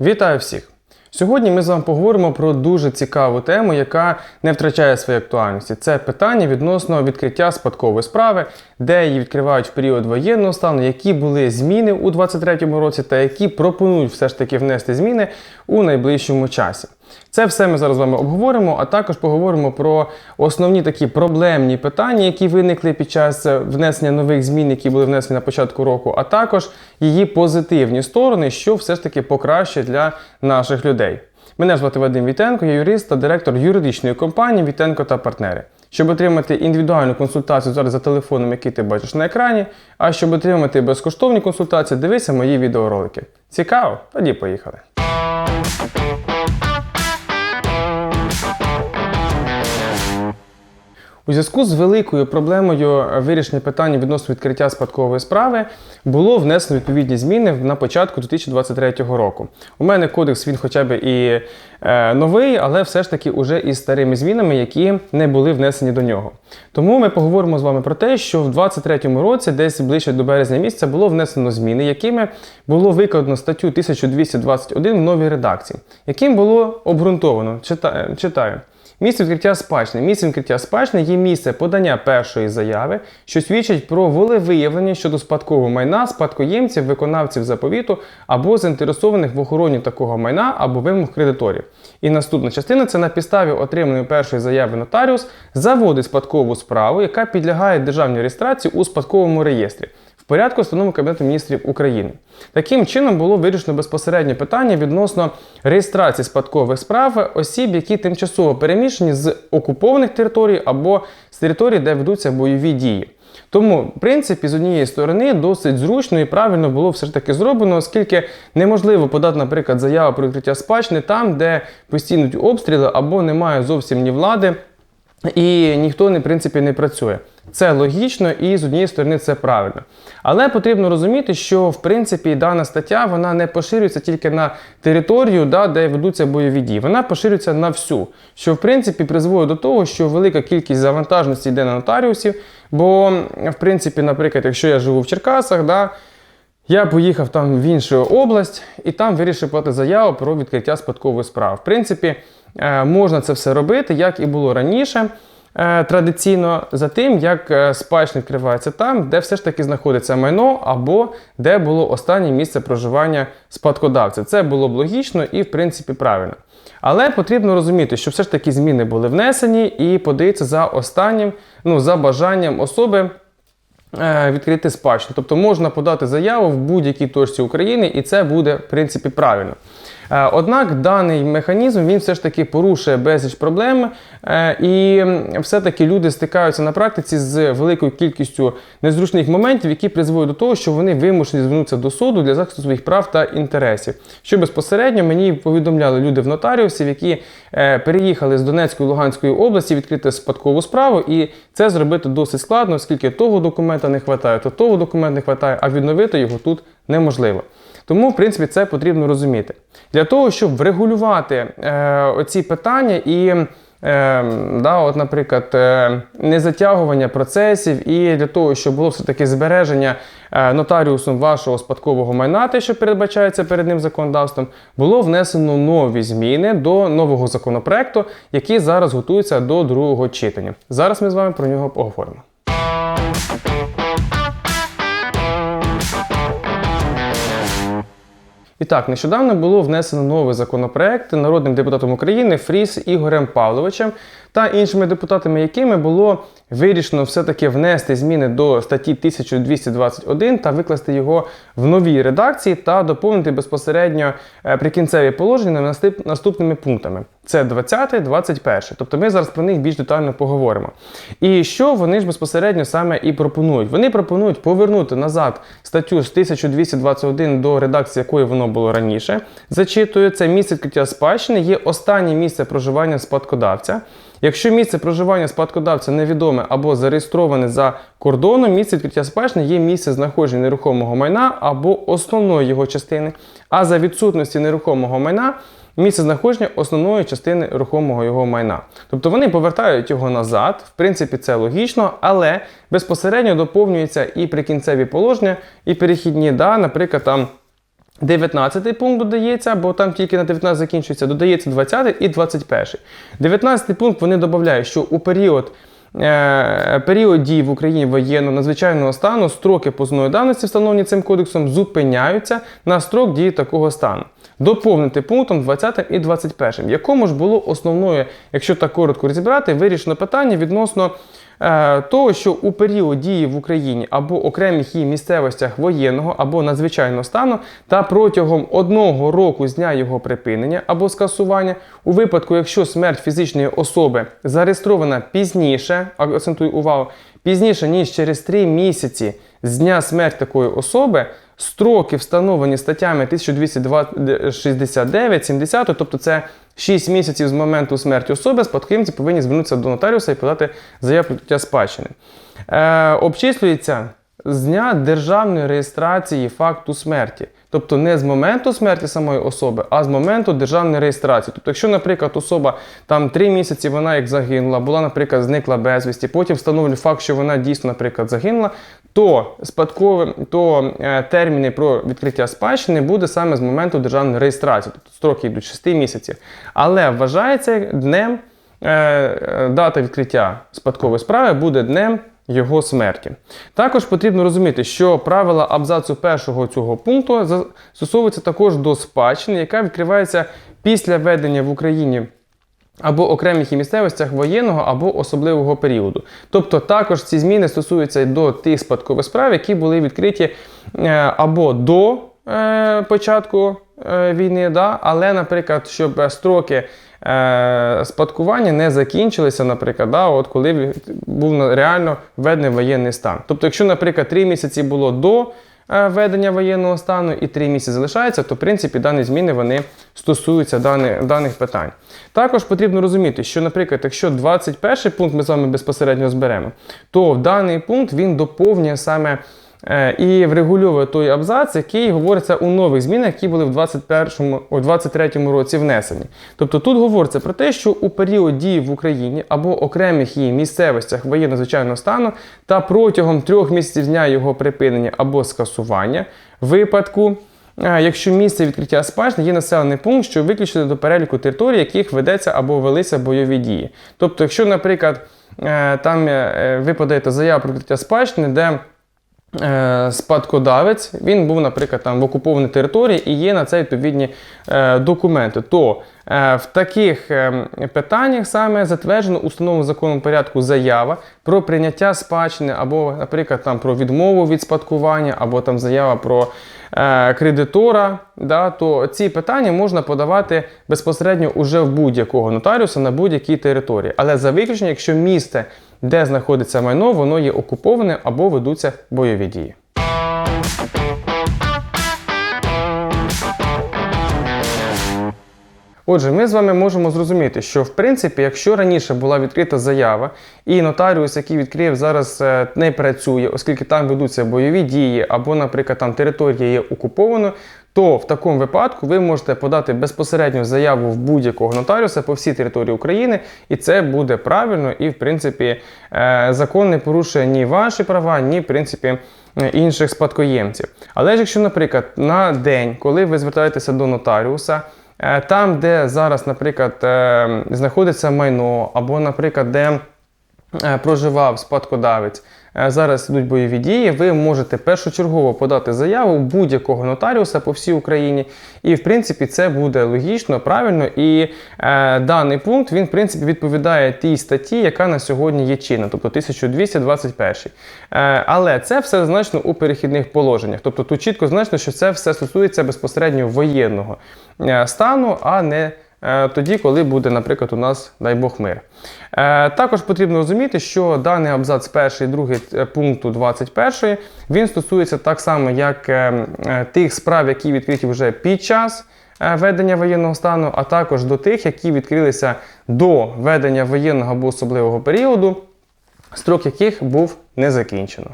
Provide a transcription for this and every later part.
Вітаю всіх! Сьогодні ми з вами поговоримо про дуже цікаву тему, яка не втрачає своєї актуальності. Це питання відносно відкриття спадкової справи, де її відкривають в період воєнного стану, які були зміни у 2023 році, та які пропонують все ж таки внести зміни у найближчому часі. Це все ми зараз з вами обговоримо, а також поговоримо про основні такі проблемні питання, які виникли під час е, внесення нових змін, які були внесені на початку року, а також її позитивні сторони, що все ж таки покращить для наших людей. Мене звати Вадим Вітенко, я юрист та директор юридичної компанії Вітенко та партнери. Щоб отримати індивідуальну консультацію зараз за телефоном, який ти бачиш на екрані, а щоб отримати безкоштовні консультації, дивися мої відеоролики. Цікаво? Тоді поїхали. У зв'язку з великою проблемою вирішення питання відносно відкриття спадкової справи було внесено відповідні зміни на початку 2023 року. У мене кодекс він хоча б і е, новий, але все ж таки уже із старими змінами, які не були внесені до нього. Тому ми поговоримо з вами про те, що в 2023 році, десь ближче до березня місяця, було внесено зміни, якими було викладено статтю 1221 в новій редакції, яким було обґрунтовано. Читаю. Місце відкриття спадщини. Місце відкриття спадщини є місце подання першої заяви, що свідчить про волевиявлення щодо спадкового майна, спадкоємців, виконавців заповіту або заінтересованих в охороні такого майна або вимог кредиторів. І наступна частина це на підставі отриманої першої заяви нотаріус заводить спадкову справу, яка підлягає державній реєстрації у спадковому реєстрі порядку встановленого Кабінету міністрів України. Таким чином було вирішено безпосереднє питання відносно реєстрації спадкових справ осіб, які тимчасово переміщені з окупованих територій або з територій, де ведуться бойові дії. Тому, в принципі, з однієї сторони досить зручно і правильно було все ж таки зроблено, оскільки неможливо подати, наприклад, заяву про відкриття спадщини там, де постійнуть обстріли або немає зовсім ні влади. І ніхто в принципі не працює. Це логічно і з однієї сторони це правильно. Але потрібно розуміти, що в принципі дана стаття вона не поширюється тільки на територію, да, де ведуться бойові дії. Вона поширюється на всю, що в принципі призводить до того, що велика кількість завантажності йде на нотаріусів. Бо, в принципі, наприклад, якщо я живу в Черкасах, да, я поїхав там в іншу область і там вирішив подати заяву про відкриття спадкової справи. В принципі, е, можна це все робити, як і було раніше. Е, традиційно за тим, як е, спадщина відкривається там, де все ж таки знаходиться майно, або де було останнє місце проживання спадкодавця. Це було б логічно і, в принципі, правильно. Але потрібно розуміти, що все ж таки зміни були внесені і подається за останнім, ну, за бажанням особи. Е, відкрити спадщину. Тобто можна подати заяву в будь-якій точці України, і це буде, в принципі, правильно. Е, однак даний механізм він все ж таки порушує безліч проблем, е, і все-таки люди стикаються на практиці з великою кількістю незручних моментів, які призводять до того, що вони вимушені звернутися до суду для захисту своїх прав та інтересів. Що безпосередньо мені повідомляли люди в нотаріусів, які е, переїхали з Донецької Луганської області відкрити спадкову справу, і це зробити досить складно, оскільки того документа не вистачає, то того документа не вистачає, а відновити його тут неможливо. Тому, в принципі, це потрібно розуміти. Для того, щоб врегулювати е, оці питання і, е, да, от, наприклад, е, не затягування процесів, і для того, щоб було все-таки збереження е, нотаріусом вашого спадкового майна, те, що передбачається перед ним законодавством, було внесено нові зміни до нового законопроекту, який зараз готується до другого читання. Зараз ми з вами про нього поговоримо. І так, нещодавно було внесено новий законопроект народним депутатом України Фріс Ігорем Павловичем та іншими депутатами, якими було вирішено все-таки внести зміни до статті 1221 та викласти його в новій редакції та доповнити безпосередньо е, прикінцеві положення наступними пунктами. Це 20, 21. Тобто ми зараз про них більш детально поговоримо. І що вони ж безпосередньо саме і пропонують? Вони пропонують повернути назад статтю з 1221 до редакції, якої воно було раніше. Зачитую, це місце відкриття спадщини є останнє місце проживання спадкодавця. Якщо місце проживання спадкодавця невідоме або зареєстроване за кордоном, місце відкриття спадщини є місце знаходження нерухомого майна або основної його частини, а за відсутності нерухомого майна. Місце знаходження основної частини рухомого його майна. Тобто вони повертають його назад, в принципі, це логічно, але безпосередньо доповнюються і прикінцеві положення, і перехідні, да, наприклад, там 19 пункт додається, бо там тільки на 19 закінчується, додається 20 і 21. 19 пункт вони додають, що у період період дії в Україні воєнного надзвичайного стану строки позовної давності, встановлені цим кодексом, зупиняються на строк дії такого стану. Доповнити пунктом 20 і 21, в якому ж було основною, якщо так коротко розібрати, вирішено питання відносно е, того, що у період дії в Україні або окремих її місцевостях воєнного або надзвичайного стану та протягом одного року з дня його припинення або скасування, у випадку, якщо смерть фізичної особи зареєстрована пізніше, акцентую увагу, пізніше ніж через 3 місяці з дня смерті такої особи. Строки встановлені статтями 1269, 70, тобто це 6 місяців з моменту смерті особи, спадкоємці повинні звернутися до нотаріуса і подати заяву про спадщини. Е, обчислюється з дня державної реєстрації факту смерті. Тобто не з моменту смерті самої особи, а з моменту державної реєстрації. Тобто, якщо, наприклад, особа там 3 місяці вона як загинула, була, наприклад, зникла безвісті, потім встановлює факт, що вона дійсно, наприклад, загинула, то спадкові, то е, терміни про відкриття спадщини буде саме з моменту державної реєстрації, тобто строки йдуть 6 місяців. Але вважається днем е, е, дата відкриття спадкової справи буде днем його смерті. Також потрібно розуміти, що правила абзацу першого цього пункту застосовуються також до спадщини, яка відкривається після введення в Україні. Або окремих і місцевостях воєнного або особливого періоду. Тобто також ці зміни стосуються до тих спадкових справ, які були відкриті е, або до е, початку е, війни, але, наприклад, щоб строки спадкування не закінчилися, наприклад, да, от коли був реально введений воєнний стан. Тобто, якщо, наприклад, 3 місяці було до введення воєнного стану і 3 місяці залишається, то в принципі дані зміни вони стосуються даних, даних питань. Також потрібно розуміти, що, наприклад, якщо 21 пункт ми з вами безпосередньо зберемо, то в даний пункт він доповнює саме. Е, і врегульовує той абзац, який говориться у нових змінах, які були в 21 у 23 році внесені. Тобто тут говориться про те, що у період дії в Україні або окремих її місцевостях воєнно-звичайного стану та протягом трьох місяців дня його припинення або скасування випадку. Е, якщо місце відкриття спадщини є населений пункт, що виключено до переліку територій, яких ведеться або велися бойові дії. Тобто, якщо, наприклад, е, там ви подаєте заяву про відкриття спадщини, де спадкодавець, він був, наприклад, там в окупованій території і є на це відповідні е, документи. То е, в таких е, питаннях саме затверджено установленому законом порядку заява про прийняття спадщини, або, наприклад, там про відмову від спадкування, або там заява про е, кредитора. Да, То ці питання можна подавати безпосередньо уже в будь-якого нотаріуса на будь-якій території. Але за виключення, якщо місце де знаходиться майно, воно є окуповане або ведуться бойові дії. Отже, ми з вами можемо зрозуміти, що в принципі, якщо раніше була відкрита заява, і нотаріус, який відкрив, зараз е, не працює, оскільки там ведуться бойові дії, або, наприклад, там територія є окупованою, то в такому випадку ви можете подати безпосередньо заяву в будь-якого нотаріуса по всій території України, і це буде правильно і, в принципі, е, закон не порушує ні ваші права, ні в принципі. Інших спадкоємців. Але ж якщо, наприклад, на день, коли ви звертаєтеся до нотаріуса, е, там, де зараз, наприклад, е, знаходиться майно, або, наприклад, де проживав спадкодавець, Е, зараз йдуть бойові дії, ви можете першочергово подати заяву будь-якого нотаріуса по всій Україні. І, в принципі, це буде логічно, правильно. І е, даний пункт він, в принципі, відповідає тій статті, яка на сьогодні є чинна, тобто 1221. Е, але це все зазначено у перехідних положеннях. Тобто тут чітко значно, що це все стосується безпосередньо воєнного е, стану, а не Е, тоді, коли буде, наприклад, у нас, дай Бог мир. Е, також потрібно розуміти, що даний абзац перший і другий е, пункту 21 він стосується так само, як тих справ, які відкриті вже під час ведення воєнного стану, а також до тих, які відкрилися до ведення воєнного або особливого періоду, строк яких був не закінчено.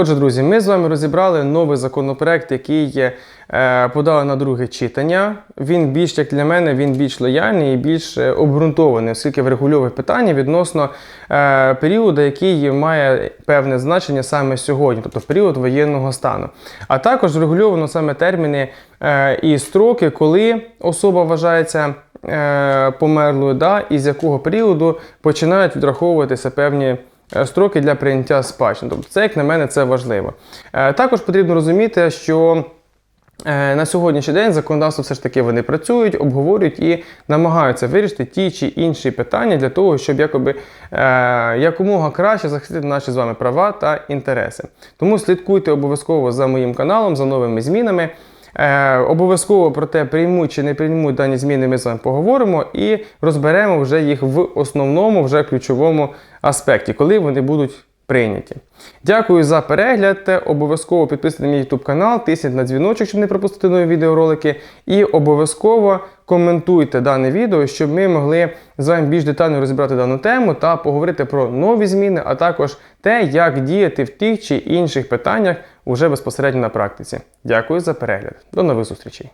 Отже, друзі, ми з вами розібрали новий законопроект, який є, е, подали на друге читання. Він більш, як для мене, він більш лояльний і більш е, обґрунтований, оскільки врегульовує питання відносно е, періоду, який має певне значення саме сьогодні, тобто в період воєнного стану. А також врегульовано саме терміни і строки, коли особа вважається померлою, да, і з якого періоду починають відраховуватися певні строки для прийняття спадщини. Тобто це, як на мене, це важливо. Е, Також потрібно розуміти, що е, на сьогоднішній день законодавство все ж таки вони працюють, обговорюють і намагаються вирішити ті чи інші питання для того, щоб якоби, е, якомога краще захистити наші з вами права та інтереси. Тому слідкуйте обов'язково за моїм каналом, за новими змінами. Е, обов'язково про те, приймуть чи не приймуть дані зміни, ми з вами поговоримо і розберемо вже їх в основному, вже ключовому аспекті, коли вони будуть прийняті. Дякую за перегляд. Обов'язково підписуйтесь на мій YouTube канал, тисніть на дзвіночок, щоб не пропустити нові відеоролики. І обов'язково коментуйте дане відео, щоб ми могли з вами більш детально розібрати дану тему та поговорити про нові зміни, а також те, як діяти в тих чи інших питаннях уже безпосередньо на практиці. Дякую за перегляд. До нових зустрічей.